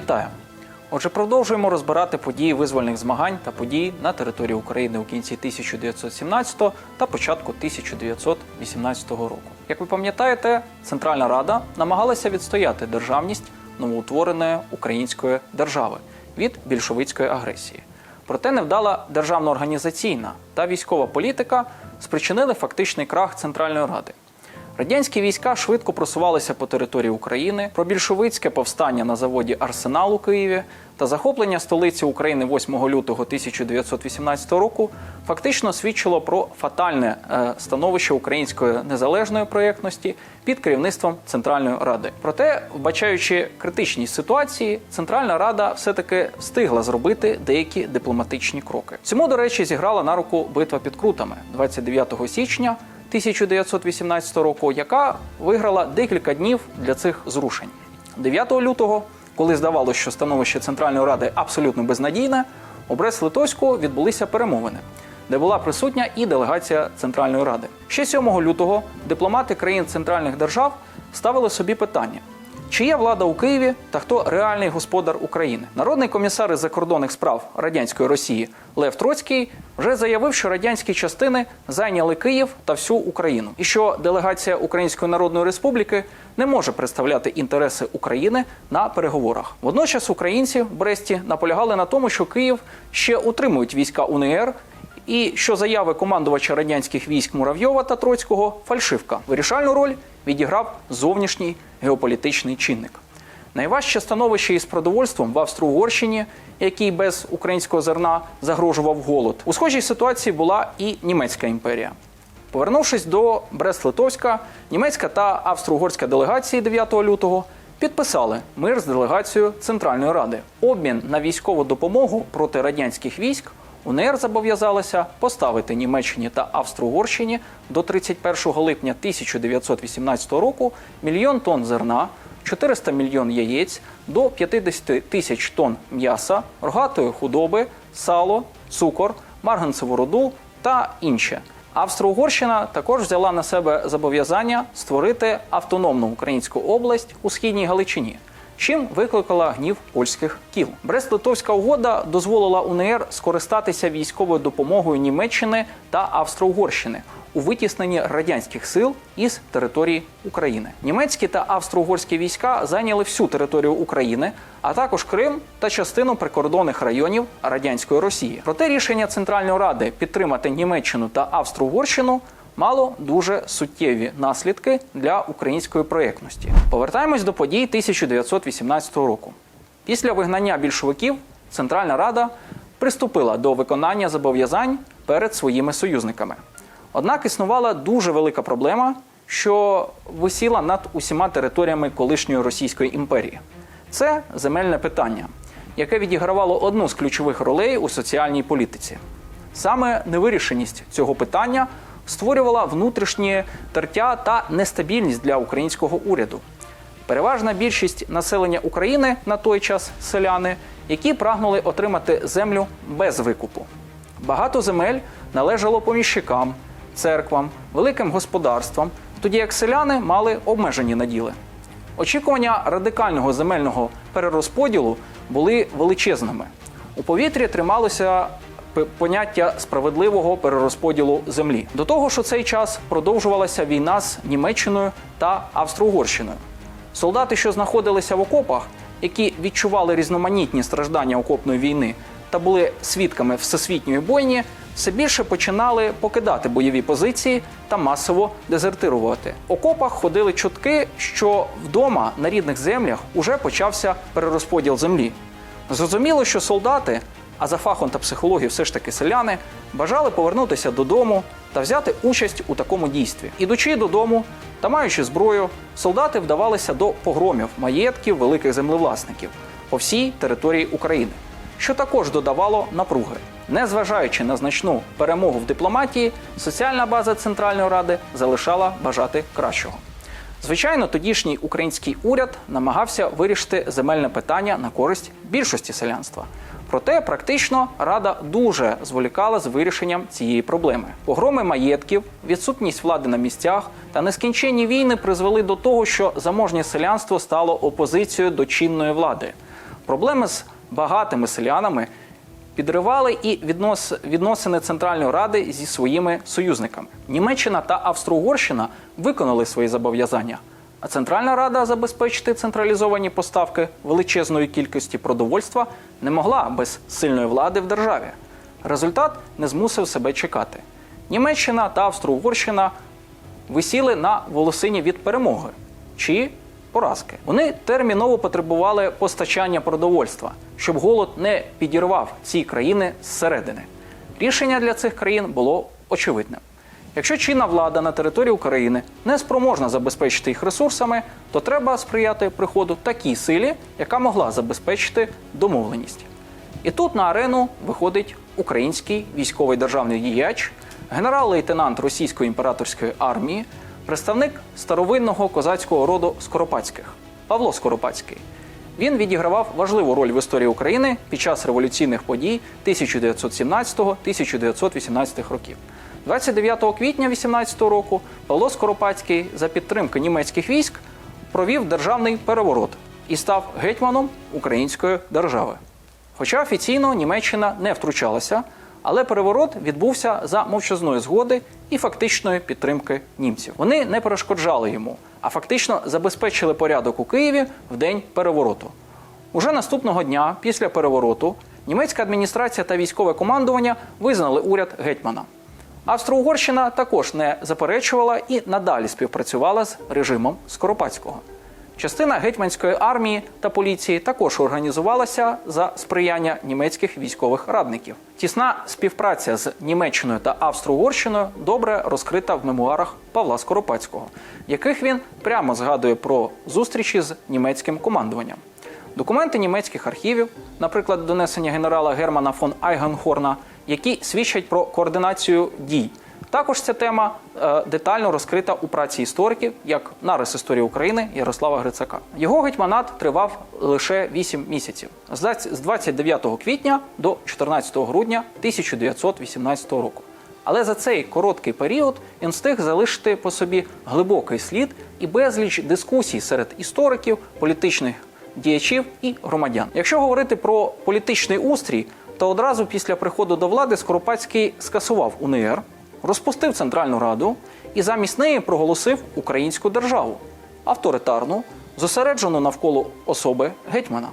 Вітаю! Отже, продовжуємо розбирати події визвольних змагань та події на території України у кінці 1917 та початку 1918 року. Як ви пам'ятаєте, Центральна Рада намагалася відстояти державність новоутвореної української держави від більшовицької агресії. Проте невдала державно організаційна та військова політика спричинили фактичний крах Центральної Ради. Радянські війська швидко просувалися по території України. Про більшовицьке повстання на заводі Арсенал у Києві та захоплення столиці України 8 лютого 1918 року фактично свідчило про фатальне е, становище української незалежної проєктності під керівництвом Центральної Ради. Проте, вбачаючи критичність ситуації, Центральна Рада все-таки встигла зробити деякі дипломатичні кроки. Цьому, до речі, зіграла на руку битва під Крутами 29 січня. 1918 року, яка виграла декілька днів для цих зрушень. 9 лютого, коли здавалося, що становище Центральної Ради абсолютно безнадійне, у Брест-Литовську відбулися перемовини, де була присутня і делегація Центральної Ради. Ще 7 лютого дипломати країн центральних держав ставили собі питання. Чи є влада у Києві та хто реальний господар України? Народний комісар із закордонних справ радянської Росії Лев Троцький вже заявив, що радянські частини зайняли Київ та всю Україну, і що делегація Української Народної Республіки не може представляти інтереси України на переговорах. Водночас українці в Бресті наполягали на тому, що Київ ще утримують війська УНР. І що заяви командувача радянських військ Муравйова та Троцького фальшивка. Вирішальну роль відіграв зовнішній геополітичний чинник. Найважче становище із продовольством в Австро-Угорщині, який без українського зерна загрожував голод. У схожій ситуації була і німецька імперія. Повернувшись до Брест-Литовська, німецька та австро-угорська делегації 9 лютого підписали мир з делегацією Центральної Ради. Обмін на військову допомогу проти радянських військ УНР зобов'язалася поставити Німеччині та Австро-Угорщині до 31 липня 1918 року мільйон тонн зерна, 400 мільйон яєць, до 50 тисяч тонн м'яса, рогатої худоби, сало, цукор, марганцеву руду та інше. Австро-Угорщина також взяла на себе зобов'язання створити автономну українську область у східній Галичині чим викликала гнів польських кіл. Брест-Литовська угода дозволила УНР скористатися військовою допомогою Німеччини та Австро-Угорщини у витісненні радянських сил із території України. Німецькі та австро-угорські війська зайняли всю територію України, а також Крим та частину прикордонних районів радянської Росії. Проте рішення Центральної Ради підтримати Німеччину та Австро-Угорщину мало дуже суттєві наслідки для української проєктності. Повертаємось до подій 1918 року. Після вигнання більшовиків Центральна Рада приступила до виконання зобов'язань перед своїми союзниками. Однак існувала дуже велика проблема, що висіла над усіма територіями колишньої Російської імперії. Це земельне питання, яке відігравало одну з ключових ролей у соціальній політиці. Саме невирішеність цього питання створювала внутрішнє тертя та нестабільність для українського уряду. Переважна більшість населення України на той час селяни, які прагнули отримати землю без викупу. Багато земель належало поміщикам, церквам, великим господарствам, тоді як селяни мали обмежені наділи. Очікування радикального земельного перерозподілу були величезними. У повітрі трималося поняття справедливого перерозподілу землі. До того ж, у цей час продовжувалася війна з Німеччиною та Австро-Угорщиною. Солдати, що знаходилися в окопах, які відчували різноманітні страждання окопної війни та були свідками всесвітньої бойні, все більше починали покидати бойові позиції та масово дезертирувати. В окопах ходили чутки, що вдома на рідних землях уже почався перерозподіл землі. Зрозуміло, що солдати, а за фахом та психологією все ж таки селяни, бажали повернутися додому та взяти участь у такому дійстві. Ідучи додому та маючи зброю, солдати вдавалися до погромів маєтків великих землевласників по всій території України, що також додавало напруги. Незважаючи на значну перемогу в дипломатії, соціальна база Центральної Ради залишала бажати кращого. Звичайно, тодішній український уряд намагався вирішити земельне питання на користь більшості селянства. Проте практично рада дуже зволікала з вирішенням цієї проблеми. Погроми маєтків, відсутність влади на місцях та нескінченні війни призвели до того, що заможнє селянство стало опозицією до чинної влади. Проблеми з багатими селянами підривали і віднос, відносини Центральної Ради зі своїми союзниками. Німеччина та Австро-Угорщина виконали свої зобов'язання. А Центральна Рада забезпечити централізовані поставки величезної кількості продовольства не могла без сильної влади в державі. Результат не змусив себе чекати. Німеччина та Австро-Угорщина висіли на волосині від перемоги чи поразки. Вони терміново потребували постачання продовольства, щоб голод не підірвав ці країни зсередини. Рішення для цих країн було очевидним. Якщо чинна влада на території України не спроможна забезпечити їх ресурсами, то треба сприяти приходу такій силі, яка могла забезпечити домовленість. І тут на арену виходить український військовий державний діяч, генерал-лейтенант Російської імператорської армії, представник старовинного козацького роду Скоропадських Павло Скоропадський. Він відігравав важливу роль в історії України під час революційних подій 1917-1918 років. 29 квітня 18 року Павло Скоропадський за підтримки німецьких військ провів державний переворот і став гетьманом української держави. Хоча офіційно Німеччина не втручалася, але переворот відбувся за мовчазної згоди і фактичної підтримки німців. Вони не перешкоджали йому, а фактично забезпечили порядок у Києві в день перевороту. Уже наступного дня, після перевороту, німецька адміністрація та військове командування визнали уряд гетьмана. Австро-Угорщина також не заперечувала і надалі співпрацювала з режимом Скоропадського. Частина гетьманської армії та поліції також організувалася за сприяння німецьких військових радників. Тісна співпраця з Німеччиною та Австро-Угорщиною добре розкрита в мемуарах Павла Скоропадського, яких він прямо згадує про зустрічі з німецьким командуванням. Документи німецьких архівів, наприклад, донесення генерала Германа фон Айгенхорна, які свідчать про координацію дій. Також ця тема е, детально розкрита у праці істориків, як нарис історії України Ярослава Грицака. Його гетьманат тривав лише 8 місяців з 20 з 29 квітня до 14 грудня 1918 року. Але за цей короткий період він встиг залишити по собі глибокий слід і безліч дискусій серед істориків, політичних діячів і громадян. Якщо говорити про політичний устрій, то одразу після приходу до влади Скоропадський скасував УНР, розпустив Центральну Раду і замість неї проголосив українську державу авторитарну, зосереджену навколо особи гетьмана.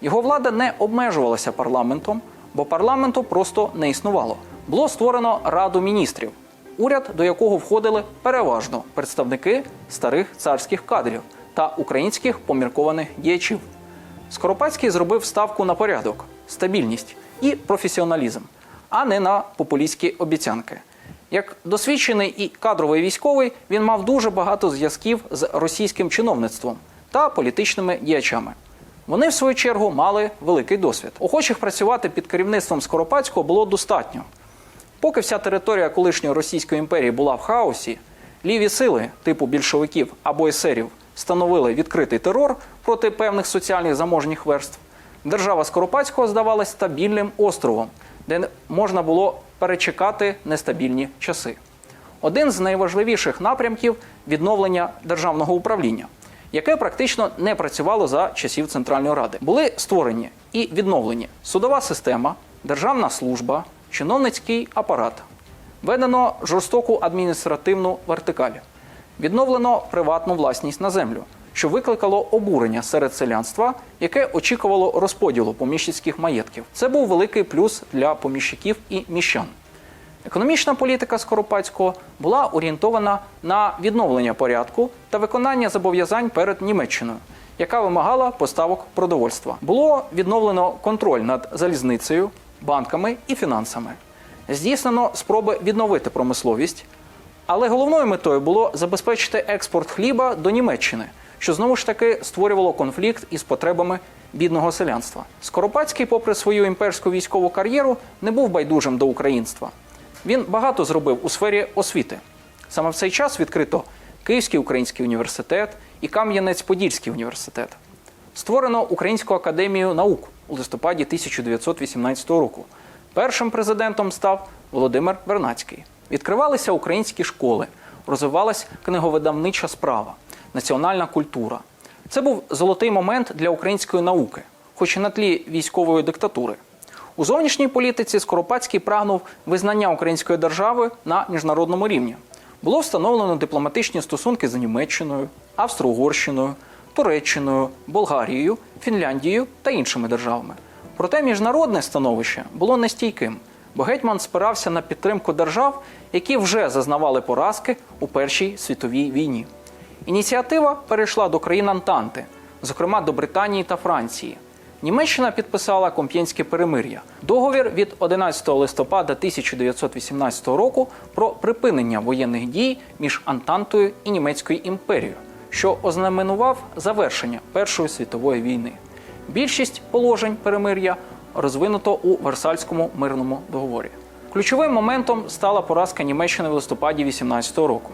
Його влада не обмежувалася парламентом, бо парламенту просто не існувало. Було створено Раду міністрів, уряд, до якого входили переважно представники старих царських кадрів та українських поміркованих діячів. Скоропадський зробив ставку на порядок, стабільність і професіоналізм, а не на популістські обіцянки. Як досвідчений і кадровий військовий, він мав дуже багато зв'язків з російським чиновництвом та політичними діячами. Вони, в свою чергу, мали великий досвід. Охочих працювати під керівництвом Скоропадського було достатньо. Поки вся територія колишньої Російської імперії була в хаосі, ліві сили типу більшовиків або есерів становили відкритий терор проти певних соціальних заможніх верств. Держава Скоропадського здавалась стабільним островом, де можна було перечекати нестабільні часи. Один з найважливіших напрямків відновлення державного управління, яке практично не працювало за часів Центральної Ради. Були створені і відновлені судова система, державна служба, чиновницький апарат. Введено жорстоку адміністративну вертикаль. Відновлено приватну власність на землю, що викликало обурення серед селянства, яке очікувало розподілу поміщицьких маєтків. Це був великий плюс для поміщиків і міщан. Економічна політика Скоропадського була орієнтована на відновлення порядку та виконання зобов'язань перед Німеччиною, яка вимагала поставок продовольства. Було відновлено контроль над залізницею, банками і фінансами. Здійснено спроби відновити промисловість, але головною метою було забезпечити експорт хліба до Німеччини, що знову ж таки створювало конфлікт із потребами бідного селянства. Скоропадський, попри свою імперську військову кар'єру, не був байдужим до українства. Він багато зробив у сфері освіти. Саме в цей час відкрито Київський український університет і Кам'янець-Подільський університет. Створено Українську академію наук у листопаді 1918 року. Першим президентом став Володимир Вернацький. Відкривалися українські школи, розвивалась книговидавнича справа, національна культура. Це був золотий момент для української науки. хоч і на тлі військової диктатури. У зовнішній політиці Скоропадський прагнув визнання української держави на міжнародному рівні. Було встановлено дипломатичні стосунки з Німеччиною, Австро-Угорщиною, Туреччиною, Болгарією, Фінляндією та іншими державами. Проте міжнародне становище було нестійким, бо гетьман спирався на підтримку держав, які вже зазнавали поразки у Першій світовій війні. Ініціатива перейшла до країн Антанти, зокрема до Британії та Франції. Німеччина підписала Комп'єнське перемир'я, договір від 11 листопада 1918 року про припинення воєнних дій між Антантою і Німецькою імперією, що ознаменував завершення Першої світової війни. Більшість положень перемир'я розвинуто у Версальському мирному договорі. Ключовим моментом стала поразка Німеччини в листопаді 18 року.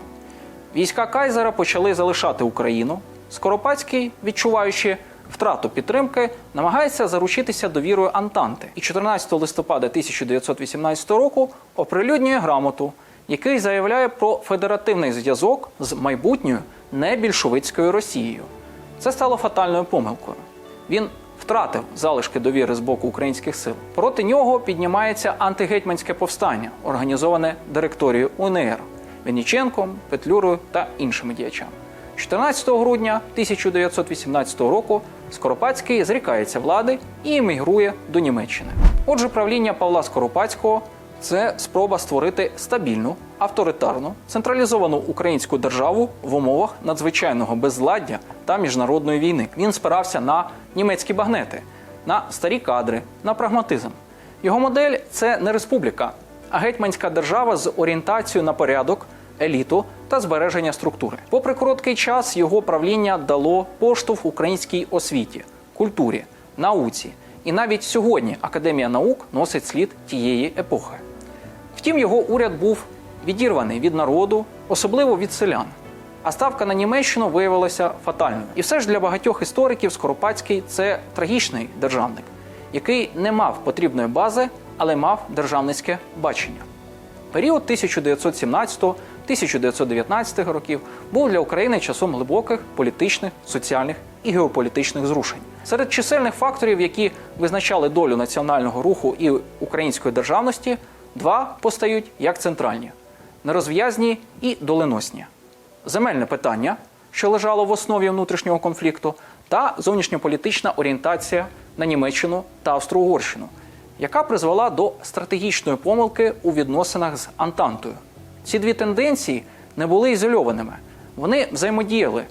Війська Кайзера почали залишати Україну. Скоропадський, відчуваючи втрату підтримки, намагається заручитися довірою Антанти і 14 листопада 1918 року оприлюднює грамоту, який заявляє про федеративний зв'язок з майбутньою небільшовицькою Росією. Це стало фатальною помилкою. Він втратив залишки довіри з боку українських сил. Проти нього піднімається антигетьманське повстання, організоване директорією УНР Веніченком, Петлюрою та іншими діячами. 14 грудня 1918 року Скоропадський зрікається влади і емігрує до Німеччини. Отже, правління Павла Скоропадського це спроба створити стабільну, авторитарну, централізовану українську державу в умовах надзвичайного безладдя та міжнародної війни. Він спирався на німецькі багнети, на старі кадри, на прагматизм. Його модель це не республіка, а гетьманська держава з орієнтацією на порядок, еліту та збереження структури. Попри короткий час, його правління дало поштовх українській освіті, культурі, науці. І навіть сьогодні Академія наук носить слід тієї епохи. Втім, його уряд був відірваний від народу, особливо від селян. А ставка на Німеччину виявилася фатальною. І все ж для багатьох істориків Скоропадський це трагічний державник, який не мав потрібної бази, але мав державницьке бачення. Період 1917-1919 років був для України часом глибоких політичних, соціальних і геополітичних зрушень. Серед чисельних факторів, які визначали долю національного руху і української державності, два постають як центральні: нерозв'язні і доленосні. Земельне питання, що лежало в основі внутрішнього конфлікту, та зовнішньополітична орієнтація на Німеччину та Австро-Угорщину, яка призвела до стратегічної помилки у відносинах з Антантою. Ці дві тенденції не були ізольованими, вони взаємодіяли,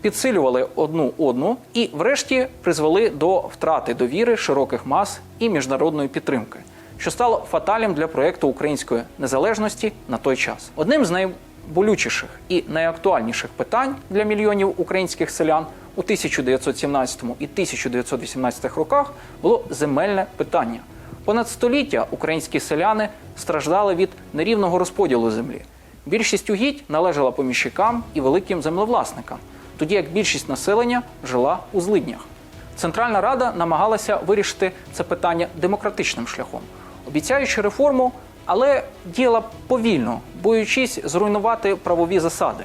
підсилювали одну одну і, врешті, призвели до втрати довіри широких мас і міжнародної підтримки, що стало фаталем для проєкту української незалежності на той час. Одним з найболючіших і найактуальніших питань для мільйонів українських селян у 1917 і 1918 роках було земельне питання. Понад століття українські селяни страждали від нерівного розподілу землі. Більшість угідь належала поміщикам і великим землевласникам, тоді як більшість населення жила у злиднях. Центральна Рада намагалася вирішити це питання демократичним шляхом, обіцяючи реформу, але діяла повільно, боючись зруйнувати правові засади.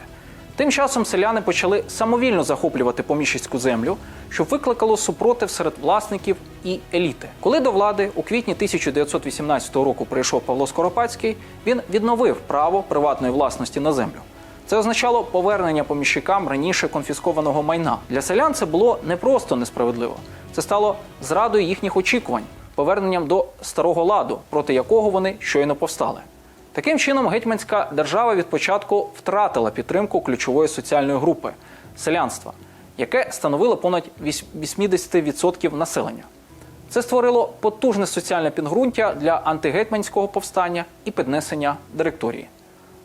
Тим часом селяни почали самовільно захоплювати поміщицьку землю, що викликало супротив серед власників і еліти. Коли до влади у квітні 1918 року прийшов Павло Скоропадський, він відновив право приватної власності на землю. Це означало повернення поміщикам раніше конфіскованого майна. Для селян це було не просто несправедливо, це стало зрадою їхніх очікувань, поверненням до старого ладу, проти якого вони щойно повстали. Таким чином, гетьманська держава від початку втратила підтримку ключової соціальної групи селянства, яке становило понад 80% населення. Це створило потужне соціальне підґрунтя для антигетьманського повстання і піднесення директорії.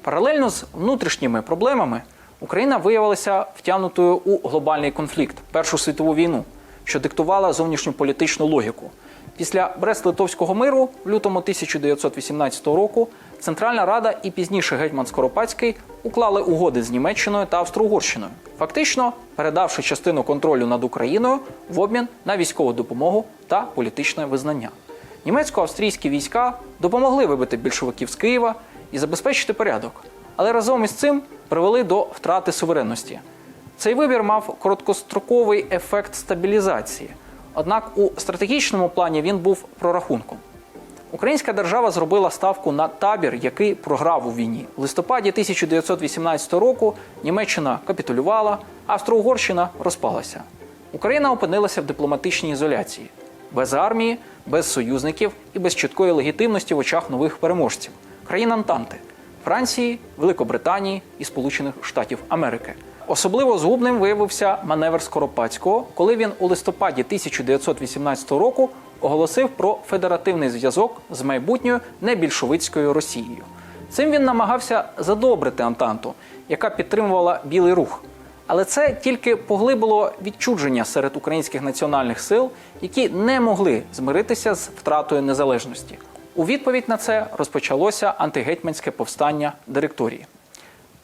Паралельно з внутрішніми проблемами Україна виявилася втягнутою у глобальний конфлікт Першу світову війну, що диктувала зовнішньополітичну логіку. Після Брест-Литовського миру в лютому 1918 року Центральна Рада і пізніше гетьман Скоропадський уклали угоди з Німеччиною та Австро-Угорщиною, фактично передавши частину контролю над Україною в обмін на військову допомогу та політичне визнання. Німецько-австрійські війська допомогли вибити більшовиків з Києва і забезпечити порядок, але разом із цим привели до втрати суверенності. Цей вибір мав короткостроковий ефект стабілізації. Однак у стратегічному плані він був прорахунком. Українська держава зробила ставку на табір, який програв у війні. У листопаді 1918 року Німеччина капітулювала, Австро-Угорщина розпалася. Україна опинилася в дипломатичній ізоляції, без армії, без союзників і без чіткої легітимності в очах нових переможців країн Антанти Франції, Великобританії і Сполучених Штатів Америки. Особливо згубним виявився маневр Скоропадського, коли він у листопаді 1918 року оголосив про федеративний зв'язок з майбутньою небільшовицькою Росією. Цим він намагався задобрити Антанту, яка підтримувала білий рух. Але це тільки поглибило відчудження серед українських національних сил, які не могли змиритися з втратою незалежності. У відповідь на це розпочалося антигетьманське повстання директорії.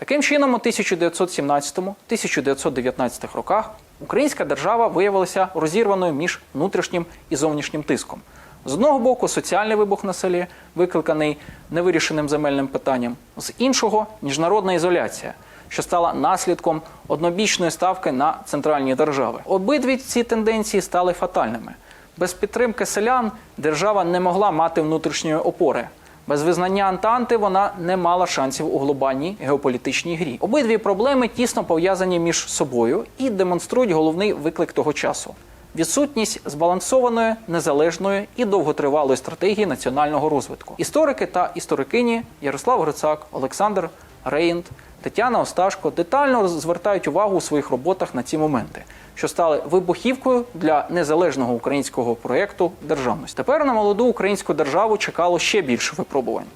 Таким чином, у 1917-1919 роках українська держава виявилася розірваною між внутрішнім і зовнішнім тиском. З одного боку, соціальний вибух на селі, викликаний невирішеним земельним питанням, з іншого міжнародна ізоляція, що стала наслідком однобічної ставки на центральні держави. Обидві ці тенденції стали фатальними. Без підтримки селян держава не могла мати внутрішньої опори. Без визнання Антанти вона не мала шансів у глобальній геополітичній грі. Обидві проблеми тісно пов'язані між собою і демонструють головний виклик того часу: відсутність збалансованої, незалежної і довготривалої стратегії національного розвитку. Історики та історикині Ярослав Грицак, Олександр Рейнд, Тетяна Осташко детально звертають увагу у своїх роботах на ці моменти, що стали вибухівкою для незалежного українського проєкту державності. Тепер на молоду українську державу чекало ще більше випробувань.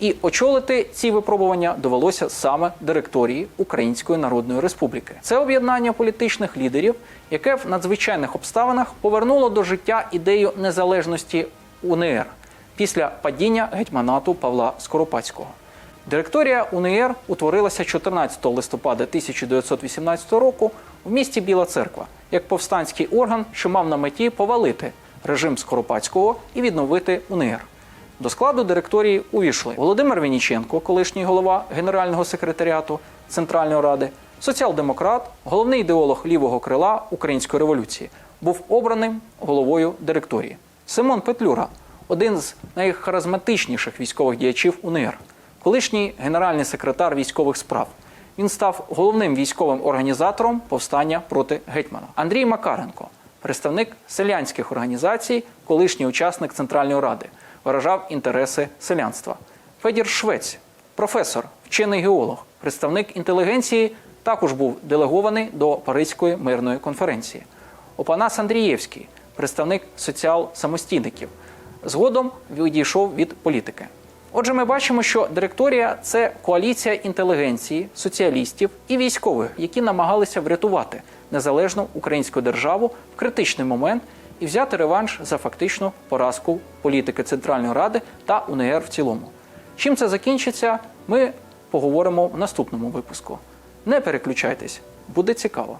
І очолити ці випробування довелося саме директорії Української Народної Республіки. Це об'єднання політичних лідерів, яке в надзвичайних обставинах повернуло до життя ідею незалежності УНР після падіння гетьманату Павла Скоропадського. Директорія УНР утворилася 14 листопада 1918 року в місті Біла Церква як повстанський орган, що мав на меті повалити режим Скоропадського і відновити УНР. До складу директорії увійшли Володимир Вініченко, колишній голова Генерального секретаріату Центральної ради, соціал-демократ, головний ідеолог лівого крила Української революції, був обраним головою директорії. Симон Петлюра, один з найхаризматичніших військових діячів УНР, колишній генеральний секретар військових справ. Він став головним військовим організатором повстання проти гетьмана. Андрій Макаренко, представник селянських організацій, колишній учасник Центральної ради, виражав інтереси селянства. Федір Швець, професор, вчений геолог, представник інтелігенції, також був делегований до Паризької мирної конференції. Опанас Андрієвський, представник соціал-самостійників, згодом відійшов від політики. Отже, ми бачимо, що директорія це коаліція інтелігенції, соціалістів і військових, які намагалися врятувати незалежну українську державу в критичний момент і взяти реванш за фактичну поразку політики Центральної Ради та УНР в цілому. Чим це закінчиться, ми поговоримо в наступному випуску. Не переключайтесь, буде цікаво.